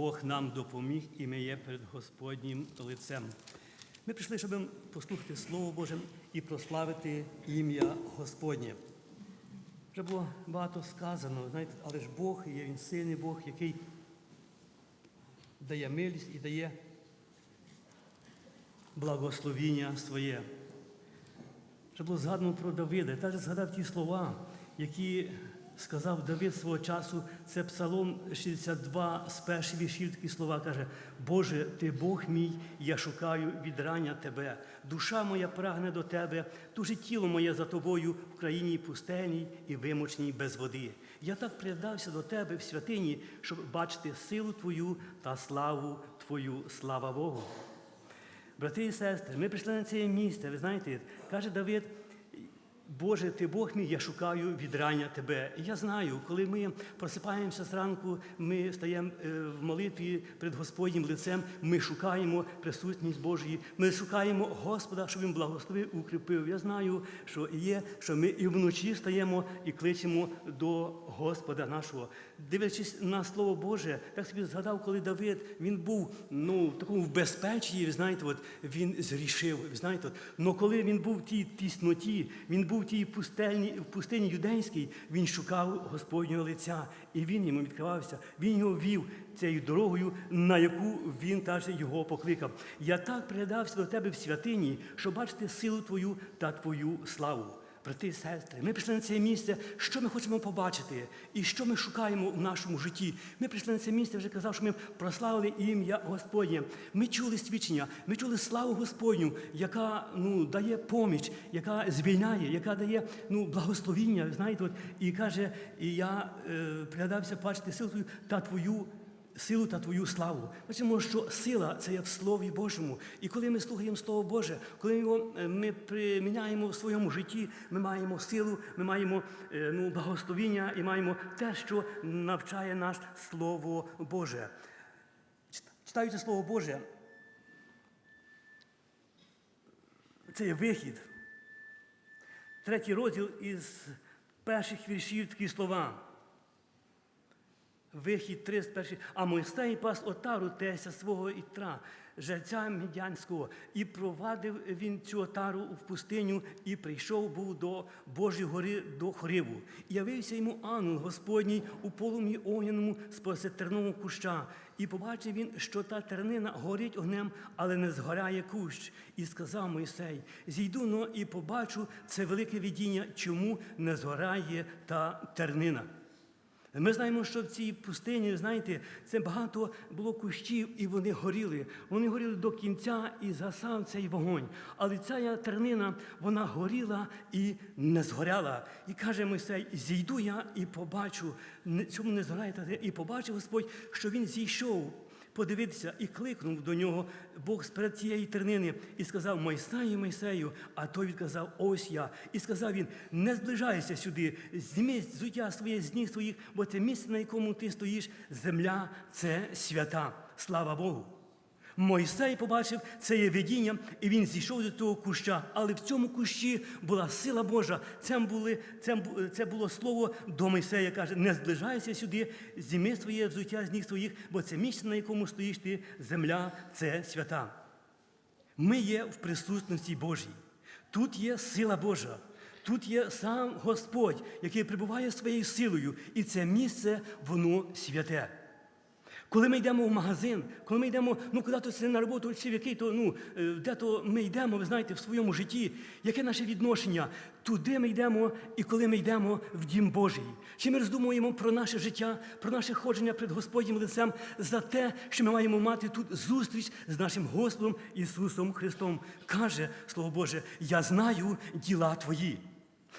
Бог нам допоміг і ми є перед Господнім лицем. Ми прийшли, щоб послухати Слово Боже і прославити ім'я Господнє. Вже було багато сказано, знаєте, але ж Бог є Він сильний Бог, який дає милість і дає благословіння своє. Вже було згадано про Давида. Я теж згадав ті слова, які сказав Давид свого часу. Це Псалом 62 з перших віршів такі слова каже: Боже, ти Бог мій, я шукаю від рання Тебе. Душа моя прагне до Тебе, дуже тіло моє за тобою в країні пустельній і вимочній без води. Я так придався до Тебе в святині, щоб бачити силу Твою та славу Твою, слава Богу. Брати і сестри, ми прийшли на це місце. Ви знаєте, каже Давид, Боже, ти Бог мій, я шукаю від рання тебе. І я знаю, коли ми просипаємося зранку, ми стаємо е, в молитві перед Господнім лицем, ми шукаємо присутність Божої, ми шукаємо Господа, щоб Він благословив, укріпив. Я знаю, що є, що ми і вночі стаємо і кличемо до Господа нашого. Дивлячись на Слово Боже, так собі згадав, коли Давид він був ну, в такому безпечі, ви знаєте, от, він зрішив. Ви знаєте, от. Но коли він був в тій тісноті, він був в тій пустельні, в пустині юдейській, він шукав Господнього лиця, і він йому відкривався. Він його вів цією дорогою, на яку він теж його покликав. Я так придався до тебе в святині, щоб бачити силу твою та твою славу. Брати і сестри, ми прийшли на це місце, що ми хочемо побачити і що ми шукаємо в нашому житті. Ми прийшли на це місце, вже казав, що ми прославили ім'я Господнє. Ми чули свідчення, ми чули славу Господню, яка ну, дає поміч, яка звільняє, яка дає ну, благословіння. Знаєте, от, і каже, і я е, пригадався бачити силу та твою силу та Твою славу. Бачимо, що сила це є в Слові Божому. І коли ми слухаємо Слово Боже, коли його е, ми приміняємо в своєму житті, ми маємо силу, ми маємо е, ну, благословіння і маємо те, що навчає нас Слово Боже. Чит- Читаючи Слово Боже, це є вихід. Третій розділ із перших віршів такі слова. Вихід 31. А Мойсей пас отару теся свого Ітра, жерця Медянського, і провадив він цю отару в пустиню, і прийшов був до Божої гори до Хориву. І явився йому ангел Господній у полум'ї огняному з тернового куща. І побачив він, що та тернина горить огнем, але не згоряє кущ. І сказав Мойсей: зійду но і побачу це велике видіння, чому не згорає та тернина. Ми знаємо, що в цій пустині, знаєте, це багато було кущів, і вони горіли. Вони горіли до кінця і засав цей вогонь. Але ця тернина, вона горіла і не згоряла. І каже Мойсей, зійду я і побачу, Цьому не згорає. І побачив Господь, що він зійшов. Подивитися і кликнув до нього Бог сперед цієї тернини і сказав Мойсею, Мойсею, а той відказав, ось я. І сказав він: не зближайся сюди, зніми зуття своє з ніг своїх, бо це місце, на якому ти стоїш, земля це свята. Слава Богу. Мойсей побачив це є видіння, і він зійшов до того куща. Але в цьому кущі була сила Божа. Це, були, це, було слово до Мойсея. Каже: не зближайся сюди, зніми своє взуття з ніг своїх, бо це місце, на якому стоїш ти, земля це свята. Ми є в присутності Божій. Тут є сила Божа. Тут є сам Господь, який прибуває своєю силою, і це місце, воно святе. Коли ми йдемо в магазин, коли ми йдемо, ну куди-то на роботу, чи в який то, ну, е, де-то ми йдемо, ви знаєте, в своєму житті, яке наше відношення? Туди ми йдемо, і коли ми йдемо в дім Божий. Чи ми роздумуємо про наше життя, про наше ходження перед Господнім лицем за те, що ми маємо мати тут зустріч з нашим Господом Ісусом Христом? Каже Слово Боже, я знаю діла Твої.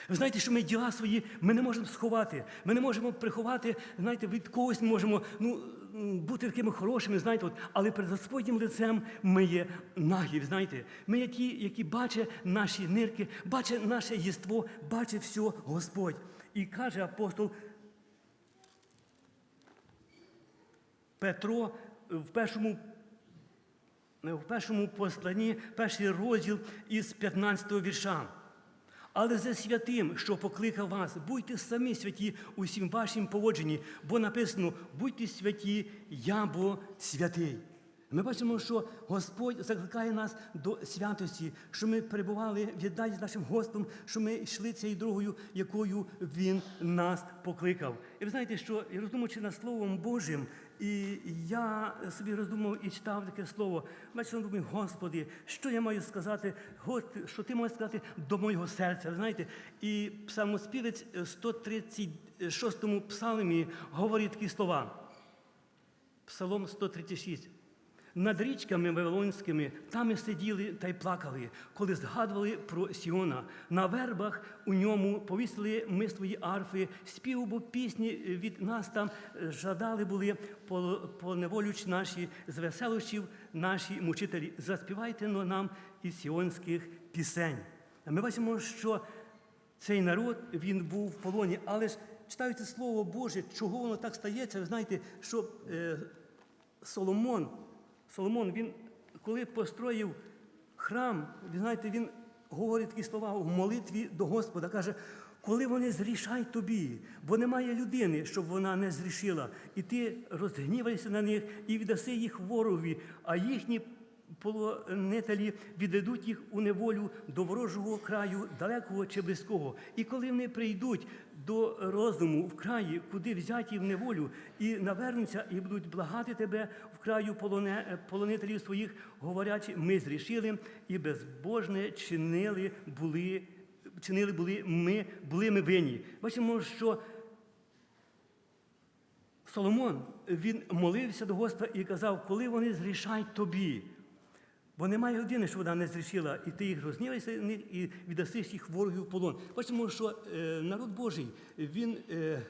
Ви знаєте, що ми діла свої ми не можемо сховати. Ми не можемо приховати, знаєте, від когось ми можемо ну, бути такими хорошими, знаєте, от, але перед Господнім лицем ми є нагі, знаєте. Ми є ті, які бачать наші нирки, бачать наше єство, бачить все Господь. І каже апостол Петро в першому в першому посланні, перший розділ із 15 го вірша. Але за святим, що покликав вас, будьте самі святі усім вашим поводженні, бо написано: будьте святі, я бо святий. Ми бачимо, що Господь закликає нас до святості, що ми перебували в з нашим Господом, що ми йшли цією дорогою, якою Він нас покликав. І ви знаєте, що роздумуючи над Словом Божим, і я собі роздумав і читав таке слово. Бачив, думаю, Господи, що я маю сказати, що ти маєш сказати до моєго серця. Ви знаєте, і псалмоспівець в 136 псалмі говорить такі слова. Псалом 136. Над річками Вавилонськими там і сиділи та й плакали, коли згадували про Сіона. На вербах у ньому повісили ми свої арфи, спів, бо пісні від нас там жадали були, по- поневолюч наші, з веселощів наші мучителі. Заспівайте но нам із сіонських пісень. Ми бачимо, що цей народ він був в полоні, але ж читаючи Слово Боже, чого воно так стається, ви знаєте, що е, Соломон, Соломон, він коли построїв храм, ви знаєте, він говорить такі слова в молитві до Господа, каже, коли вони зрішають тобі, бо немає людини, щоб вона не зрішила, і ти розгніваєшся на них і віддаси їх ворогові, а їхні полонителі відведуть їх у неволю до ворожого краю, далекого чи близького. І коли вони прийдуть до розуму в краї, куди взяті в неволю, і навернуться, і будуть благати тебе в краю полоне, полонителів своїх, говорячи, ми зрішили і безбожне чинили були. Чинили були ми, були ми винні. Бачимо, що Соломон він молився до Господа і казав, коли вони зрішають тобі. Бо немає години, що вона не зрішила, і ти їх них і віддасиш їх ворогів в полон. Бачимо, що е, народ Божий він е,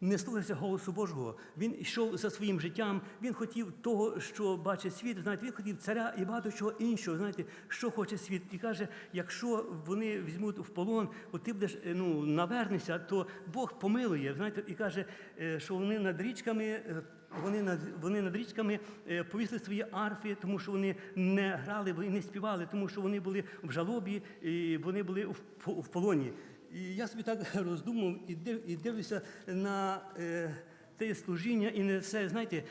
не слухався голосу Божого. Він йшов за своїм життям. Він хотів того, що бачить світ. Знаєте, він хотів царя і багато чого іншого. Знаєте, що хоче світ. І каже, якщо вони візьмуть в полон, от ти будеш е, ну, навернешся, то Бог помилує. Знаєте, і каже, що вони над річками. Вони над, вони над річками е, повісили свої арфи, тому що вони не грали і не співали, тому що вони були в жалобі, і вони були в, в полоні. І я собі так роздумав і, див, і дивлюся на е, те служіння і не все, знаєте,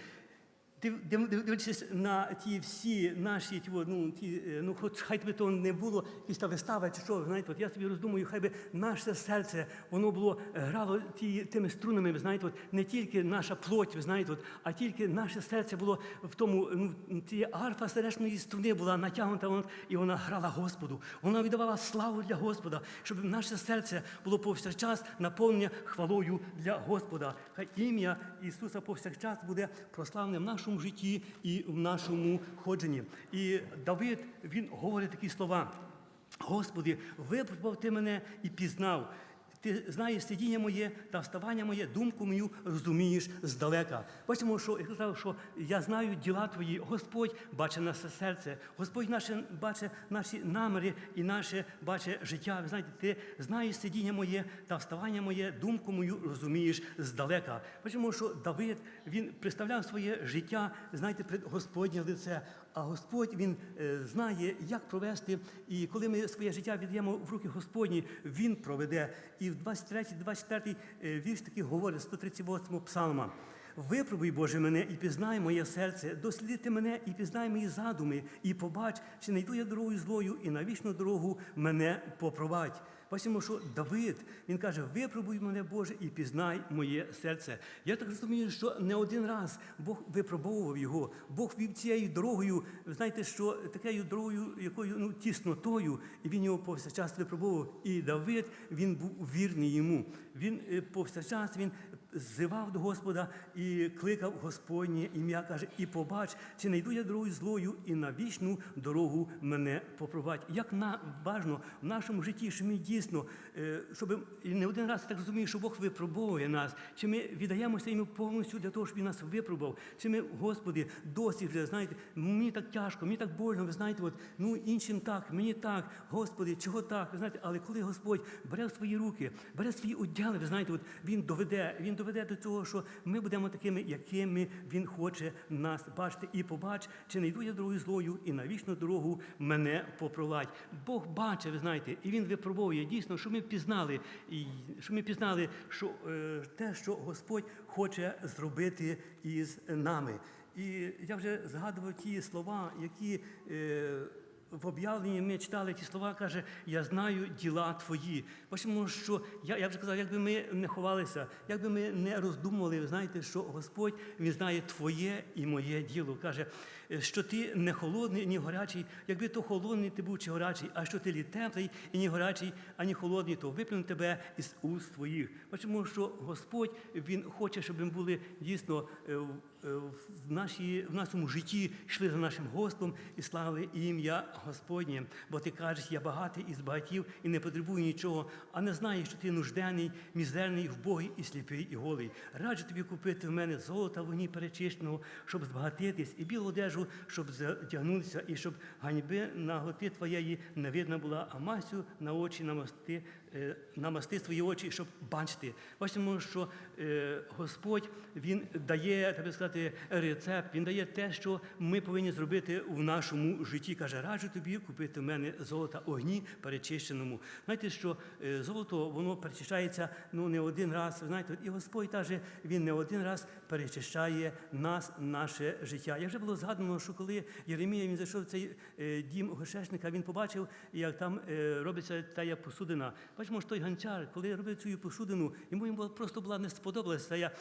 дивлячись на ті всі наші, ті, ну, ті, е, ну, хоч хай би то не було якась та вистава чи що, знаєте, от я собі роздумую, хай би наше серце, воно було, грало ті, тими струнами, ви знаєте, от, не тільки наша плоть, ви знаєте, от, а тільки наше серце було в тому, ну, ці арфа сережної струни була натягнута, от, і вона грала Господу. Вона віддавала славу для Господа, щоб наше серце було повсякчас наповнене хвалою для Господа. Хай ім'я Ісуса повсякчас буде прославлене в нашому житті і в нашому ходженні. І Давид він говорить такі слова. Господи, випробував ти мене і пізнав. Ти знаєш сидіння моє та вставання моє, думку мою розумієш здалека. Бачимо, що я казав, що я знаю діла твої. Господь бачить наше серце, Господь наше бачить наші наміри і наше бачить життя. Ви знаєте, ти знаєш сидіння моє та вставання моє, думку мою розумієш здалека. Бачимо, що Давид він представляв своє життя, знаєте, пред Господнє лице. А Господь Він е, знає, як провести. І коли ми своє життя віддаємо в руки Господні, Він проведе. І в 23-24 е, вірш таки говорить, 138 псалма. Випробуй, Боже, мене і пізнай моє серце, дослідити мене і пізнай мої задуми, і побач, чи не йду я дорогою злою, і на вічну дорогу мене попровадь. Бачимо, що Давид він каже: випробуй мене, Боже, і пізнай моє серце. Я так розумію, що не один раз Бог випробовував його, Бог вів цією дорогою. Ви знаєте, що такою дорогою, якою ну тіснотою, і він його повсякчас випробовував. І Давид він був вірний йому. Він е, повсякчас він зивав до Господа і кликав Господнє ім'я, каже, і побач, чи не йду я дорогою злою, і на вічну дорогу мене попровадь. Як на важно в нашому житті, що ми дійсно, е, щоб не один раз так розумію, що Бог випробовує нас, чи ми віддаємося йому повністю для того, щоб він нас випробував, чи ми, Господи, досі вже знаєте, мені так тяжко, мені так больно, ви знаєте, от ну іншим так, мені так, Господи, чого так? Ви знаєте, але коли Господь бере в свої руки, бере свої удяли, ви знаєте, от він доведе, він доведе. Доведе до того, що ми будемо такими, якими Він хоче нас бачити. І побач, чи не йду я дорогою злою, і на вічну дорогу мене попровадь. Бог бачить, ви знаєте, і Він випробовує дійсно, що ми пізнали, і що ми пізнали, що е, те, що Господь хоче зробити із нами. І я вже згадував ті слова, які. Е, в об'явленні ми читали ті слова, каже, я знаю діла твої. Бачимо, що я, я вже казав, якби ми не ховалися, якби ми не роздумували, ви знаєте, що Господь Він знає твоє і моє діло. Каже, що ти не холодний, ні гарячий, якби то холодний ти був чи гарячий, а що ти лі теплий і ні гарячий, ані холодний, то виплюну тебе із уст твоїх. Бачимо, що Господь Він хоче, щоб ми були дійсно е, е, в, нашій, в нашому житті йшли за нашим Господом і славили ім'я Господнє. Бо ти кажеш, я багатий із багатів і не потребую нічого, а не знаєш, що ти нужденний, мізерний, вбогий і сліпий, і голий. Раджу тобі купити в мене золота вогні перечищеного, щоб збагатитись, і білу одежу, щоб задягнутися, і щоб ганьби наготи твоєї не видно була, а масю на очі намасти, е, намасти свої очі, щоб бачити. Бачимо, що е, Господь Він дає, так би сказати, рецепт, Він дає те, що ми повинні зробити в нашому житті. Каже, раджу тобі купити в мене золота огні перечищеному. Знаєте, що е, золото воно перечищається ну не один раз. Знаєте, і Господь каже, він не один раз перечищає нас, наше життя. Як вже було згадано, що коли Єремія він зайшов в цей е, дім гошешника, він побачив, як там е, робиться тая посудина. Бачимо, що той ганчар, коли робив цю посудину, йому йому просто була не сподобалася ця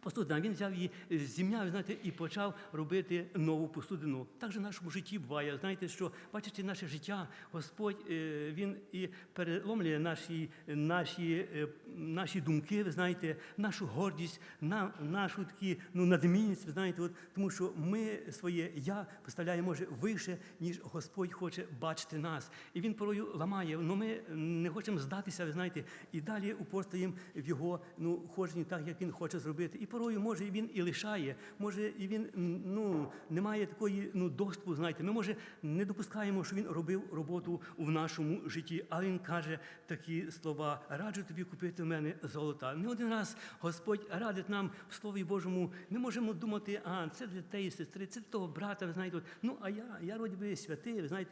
Посудина, він взяв її е, зім'яв, знаєте, і почав робити нову посудину. Так же в нашому житті буває. Знаєте, що бачите, наше життя, Господь він і переломлює наші, наші, наші думки, ви знаєте, нашу гордість, на, нашу такі, ну, надмінність, ви знаєте, от, тому що ми своє я поставляємо може вище, ніж Господь хоче бачити нас. І він порою ламає. але ми не хочемо здатися, ви знаєте, і далі упорствуємо в його ну, ходженні так, як він хоче зробити. І порою, може, він і лишає, може, і він ну, не має такої ну, доступу, знаєте. Ми, може, не допускаємо, що він робив роботу в нашому житті. Але він каже такі слова: раджу тобі купити в мене золота. Не один раз Господь радить нам в Слові Божому. Ми можемо думати, а це для тієї сестри, це для того брата, ви знаєте. Ну, а я, я роді святий, ви знаєте.